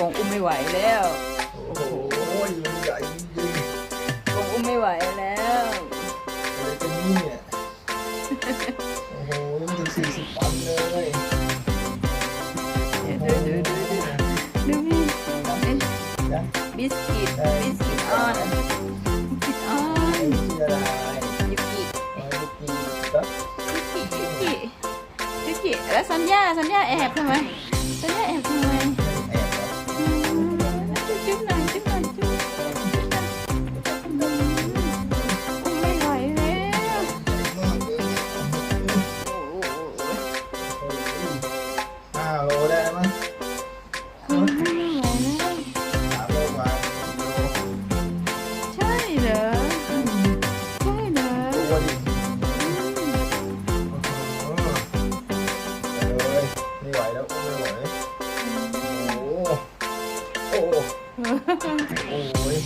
กงอุ้มไม่ไหวแล้ว โอ้โหยิ่งใหญ่จริงกงอุ้มไม่ไหวแล้ว ๆอะไรกันเนี่ยโอ้โหยังถึงสี่สิบปันเลยเดี๋ยวดูดูดูดูดูมีเป็นนะบิสกิตบิสกิตออนบิสกิตออนชื่ออะไรยูกิมาลูกกีครับยูกิยูกิยูกิแล้วสัญญาสัญญาแอบทำไมสัญญาแอบทำไม โลได้ไหวแล้วสามโลกว่าโลใช่เหรอ ใช่เหรอตัวดิโอ้โหไปเลยไม่ไหวแล้วไม่ไหวโอ้โหโอ้โหโอ้ย